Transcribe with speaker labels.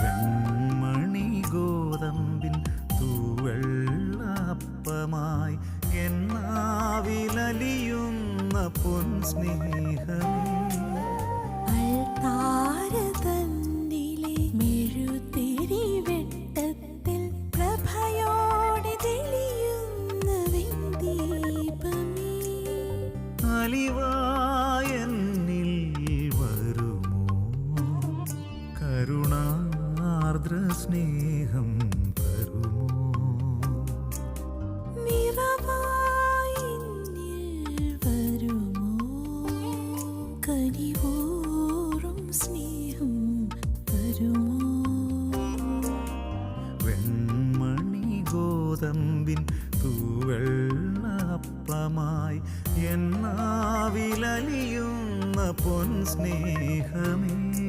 Speaker 1: വെൺമണി ഗോതമ്പിൻ തൂവെള്ളപ്പമായി എന്നാവിലലിയുന്ന പൊൻ സ്നേഹമേ.
Speaker 2: അൾത്താരതന്നിലെ മെഴുതിരി വെട്ടത്തിൽ പ്രഭയോടെ തെളിയുന്ന വെന്തീപമേ
Speaker 1: അലിവായെന്നിൽ വരുമോ? കരുണാർദ്ര സ്നേഹം തരുമോ
Speaker 2: വരുമോ? കനിവോറും സ്നേഹം തരുമോ?
Speaker 1: വെൺമണി ഗോതമ്പിൻ തൂവെള്ളപ്പമായി എന്നാവിലലിയുന്ന പൊൻ സ്നേഹമേ.